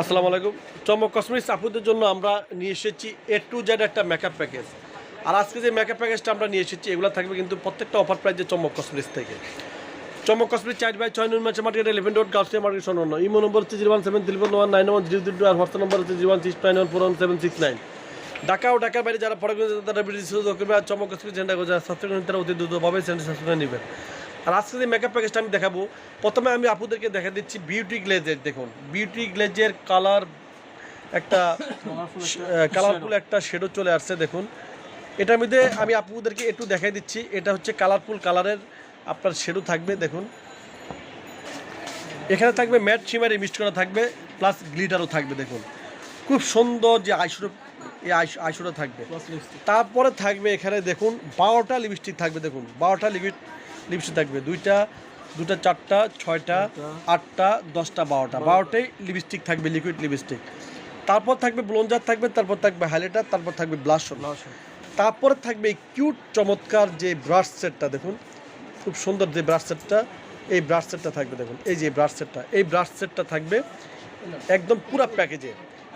আসসালামু আলাইকুম। চমক কসমেটিক্স আপুদের জন্য আমরা নিয়ে এসেছি এ টু জেড একটা মেকআপ প্যাকেজ আর আজকে যে মেকআপ প্যাকেজটা আমরা নিয়ে এসেছি, এগুলো থাকবে কিন্তু প্রত্যেকটা অফার প্রাইজে চমক কসমেটিক্স থেকে। চমক কসমেটিক্স চার বাই ছয়, নুন মার্চে market eleven road Gausia market সনন্য Imo number হচ্ছে zero one seven three four one nine one zero zero আর হোয়াটসঅ্যাপ নম্বর হচ্ছে zero one six nine one four one seven six nine Dhaka ও ঢাকার বাইরে যারা করছে তারা ভিডিও করবে আর চমক cosmetics centre করে যারা সাবস্ক্রাইব তারা অতি দ্রুতভাবে সেন্টার সাবস্ক্রাইব নেবেন। আর আজকে যে মেকআপ প্যাকেজটা আমি দেখাবো প্রথমে আমি আপুদেরকে দেখা দিচ্ছি বিউটি গ্লেজের দেখুন। বিউটি গ্লেজের কালার একটা কালারফুল একটা শেডো চলে আসছে দেখুন। এটার মধ্যে আমি আপুদেরকে একটু দেখাই দিচ্ছি এটা হচ্ছে কালারফুল কালারের আপনার শেডো থাকবে দেখুন। এখানে থাকবে ম্যাট শিমারি মিক্সড করা থাকবে প্লাস গ্লিটারও থাকবে দেখুন। খুব সুন্দর যে আইশুটো এই আইশুটো থাকবে। তারপরে থাকবে এখানে দেখুন বারোটা লিপস্টিক থাকবে দেখুন বারোটা লিপস্টিক থাকবে দুইটা দুটা চারটা ছয়টা আটটা দশটা বারোটা। বারোটাই লিপস্টিক থাকবে লিকুইড লিপস্টিক তারপর থাকবে ব্লঞ্জার থাকবে তারপর থাকবে হাইলাইটার তারপর থাকবে ব্লাশ তারপরে থাকবে কিউট চমৎকার যে ব্রাশ সেটটা দেখুন খুব সুন্দর যে ব্রাশ সেটটা এই ব্রাশ সেটটা থাকবে দেখুন এই যে ব্রাশ সেটটা এই ব্রাশ সেটটা থাকবে একদম পুরো প্যাকেজে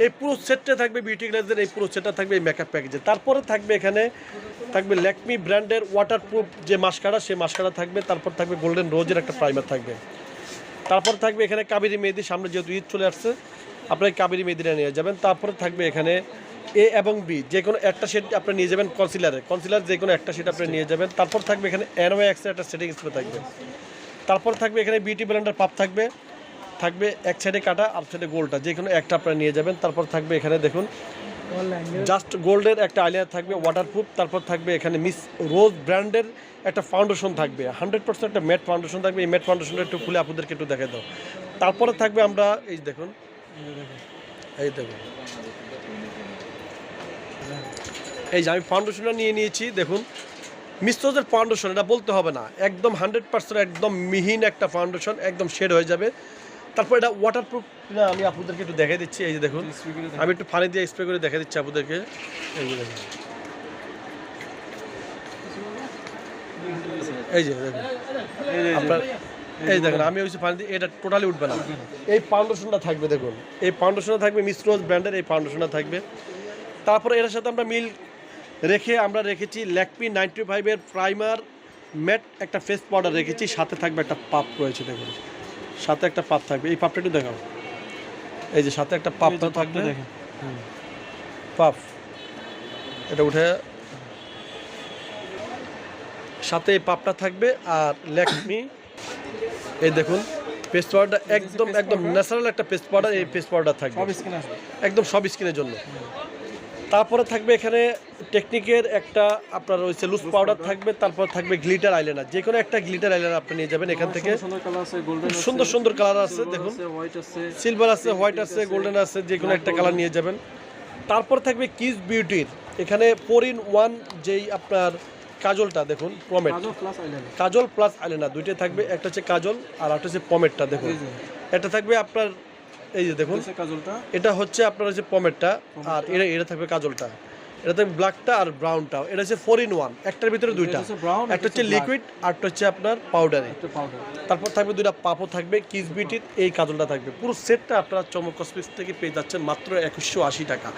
এই পুরো সেটটা থাকবে বিউটি গ্লাসের এই পুরো সেটটা থাকবে এই মেকআপ প্যাকেজে তারপরে থাকবে এখানে, থাকবে ল্যাকমি ব্র্যান্ডের ওয়াটারপ্রুফ যে মাস্কারা, সেই মাস্কারা থাকবে, তারপর থাকবে গোল্ডেন রোজের একটা প্রাইমার থাকবে। তারপর থাকবে এখানে কাবেরি মেহেদি সামনে যেহেতু ঈদ চলে আসছে, আপনার কাবেরি মেহেদিটা নিয়ে যাবেন। তারপরে থাকবে এখানে এ এবং বি যে কোনো একটা সেট আপনি নিয়ে যাবেন কনসিলারে কনসিলার যে কোনো একটা সেট আপনি নিয়ে যাবেন। তারপর থাকবে এখানে অ্যানোয়া এক্সের একটা সেটিং স্প্রে থাকবে। তারপর থাকবে এখানে বিউটি ব্র্যান্ডের পাপ থাকবে। থাকবে এক সাইডে কাটা আর সাইডে গোলটা। যে কোনো একটা আপনারা নিয়ে যাবেন। তারপর থাকবে এখানে দেখুন জাস্ট গোল্ডের একটা আইলাইনার থাকবে ওয়াটারপ্রুফ তারপর থাকবে এখানে মিস রোজ ব্র্যান্ডের একটা ফাউন্ডেশন থাকবে। হান্ড্রেড পার্সেন্ট একটা ম্যাট ফাউন্ডেশন থাকবে। এই ম্যাট ফাউন্ডেশনটা একটু খুলে আপনাদেরকে একটু দেখে দাও। তারপরে থাকবে আমরা, এই দেখুন এই দেখুন। এই যে আমি ফাউন্ডেশনটা নিয়ে নিয়েছি, দেখুন। মিস্ত্রদের ফাউন্ডেশন এটা বলতে হবে না। একদম হান্ড্রেড পার্সেন্ট একদম মিহিন একটা ফাউন্ডেশন একদম শেড হয়ে যাবে। তারপর এটা ওয়াটারপ্রুফ না আমি আপনাদেরকে একটু দেখে দিচ্ছি এই যে দেখুন। আমি একটু পানি দিয়ে স্প্রে করে দেখে দিচ্ছি আপনাদেরকে। এই যে দেখুন। এই যে দেখুন। আপনার এই দেখুন আমি হচ্ছে পানি দিয়ে এটা টোটালি উঠবে না। এই ফাউন্ডেশনটা থাকবে দেখুন। এই ফাউন্ডেশনটা থাকবে মিস্ট্রোজ ব্র্যান্ডের এই ফাউন্ডেশনটা থাকবে। তারপরে এটার সাথে আমরা মিল রেখে আমরা রেখেছি ল্যাকপি নাইনটি ফাইভের প্রাইমার ম্যাট একটা ফেস পাউডার রেখেছি। সাথে থাকবে একটা পাপ রয়েছে দেখুন। সাথে একটা পাপ থাকবে। এই পাপটা একটু দেখাও। এই যে সাথে একটা পাপটা থাকবে। পাপ। এটা উঠে সাথে এই পাপটা থাকবে আর ল্যাকমি এই দেখুন পেস্ট পাউডার একদম একদম ন্যাচারাল একটা পেস্ট পাউডার এই পেস্ট পাউডার থাকবে। একদম সব স্কিনের জন্য। তারপরে থাকবে এখানে টেকনিকের একটা আপনার রয়েছে লুজ পাউডার থাকবে তারপর থাকবে গ্লিটার আইলাইনার যে কোনো একটা গ্লিটার আইলাইনার আপনি নিয়ে যাবেন এখান থেকে। সুন্দর সুন্দর কালার আছে দেখুন। সিলভার আছে হোয়াইট আছে গোল্ডেন আছে যে কোনো একটা কালার নিয়ে যাবেন। তারপর থাকবে কিস বিউটির এখানে ফোর ইন ওয়ান যেই আপনার কাজলটা দেখুন পমেট কাজল প্লাস আইলাইনার দুইটাই থাকবে। একটা হচ্ছে কাজল আর একটা হচ্ছে পমেটটা দেখুন। এটা থাকবে আপনার এই যে দেখুন। এটা হচ্ছে আপনার হচ্ছে পমেটটা আর এটা এটা থাকবে কাজলটা। এটা থাকবে ব্ল্যাকটা আর ব্রাউনটা এটা হচ্ছে ফোর ইন ওয়ান একটার ভিতরে দুইটা। একটা হচ্ছে লিকুইড আর একটা হচ্ছে আপনার পাউডারে তারপর থাকবে দুইটা পাপও থাকবে কিস বিউটির এই কাজলটা থাকবে। পুরো সেটটা আপনারা চমক কসমেটিক্স থেকে পেয়ে যাচ্ছেন মাত্র একুশশো আশি টাকা।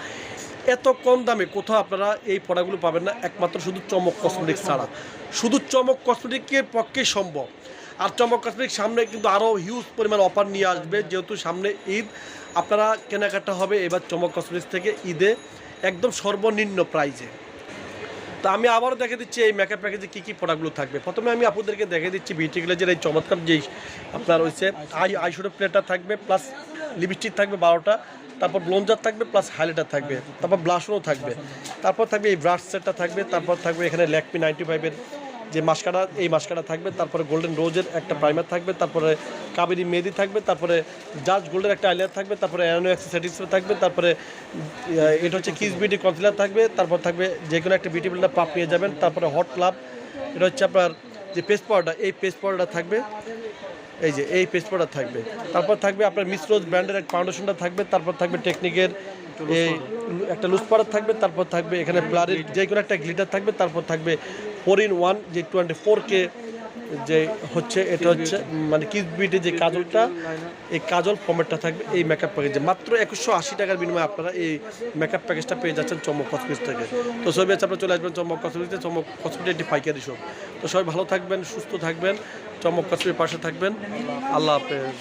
এত কম দামে কোথাও আপনারা এই প্রোডাক্টগুলো পাবেন না একমাত্র শুধু চমক কসমেটিক্স ছাড়া। শুধু চমক কসমেটিকের পক্ষে সম্ভব। আর চমক কসমেটিক সামনে কিন্তু আরও হিউজ পরিমাণ অফার নিয়ে আসবে। যেহেতু সামনে ঈদ আপনারা কেনাকাটা হবে এবার চমক কসমেটিক্স থেকে ঈদে। একদম সর্বনিম্ন প্রাইজে তো আমি আবারও দেখে দিচ্ছি এই মেকআপ প্যাকেজে কী কী প্রোডাক্টগুলো থাকবে। প্রথমে আমি আপনাদেরকে দেখে দিচ্ছি বিউটি গ্লেজের এই চমৎকার যেই আপনার হচ্ছে আই আইশুটো প্লেটটা থাকবে প্লাস লিপস্টিক থাকবে বারোটা, তারপর ব্লঞ্জার থাকবে প্লাস হাইলাইটার থাকবে, তারপর ব্লাশনও থাকবে। তারপর থাকবে এই ব্রাশ সেটটা থাকবে, তারপর থাকবে এখানে ল্যাকমি নাইনটি ফাইভের যে মাস্কারা এই মাস্কারা থাকবে, তারপরে গোল্ডেন রোজের একটা প্রাইমার থাকবে, তারপরে কাবেরি মেহেদি থাকবে, তারপরে জাজ গোল্ডের একটা আইলার থাকবে, তারপরে অ্যানো অ্যাক্সেসরিজ থাকবে, তারপরে এটা হচ্ছে কিস বিউটি কনসিলার থাকবে, তারপর থাকবে যে কোনো একটা বিউটি ব্লেন্ডার পাপ নিয়ে যাবেন, তারপরে হট লাভ এটা হচ্ছে আপনার যে পেস্ট পাউডার এই পেস্ট পাউডার থাকবে, এই যে, এই পেস্ট পাউডার থাকবে। তারপর থাকবে আপনার মিসরোজ ব্র্যান্ডের এক ফাউন্ডেশনটা থাকবে, তারপর থাকবে টেকনিকের এই একটা লুজ পাউডার থাকবে, তারপর থাকবে এখানে ব্লারের যে কোনো একটা গ্লিটার থাকবে, তারপর থাকবে ফোর ইন ওয়ান যে টোয়েন্টি ফোর কে যে হচ্ছে, এটা হচ্ছে মানে কিস যে কাজলটা, এই কাজল ফর্মেটটা থাকবে এই মেকআপ প্যাকেজে মাত্র একুশশো আশি টাকার বিনিময়ে আপনারা এই মেকআপ প্যাকেজটা পেয়ে যাচ্ছেন চমক কসমেটিক্স থেকে। তো সবাই আছে আপনারা চলে আসবেন চমক কসমেটিক্সে চমক কসমেটিক একটি পাইকারি শপ তো সবাই ভালো থাকবেন, সুস্থ থাকবেন, চমক কসমেটির পাশে থাকবেন। আল্লাহ হাফেজ।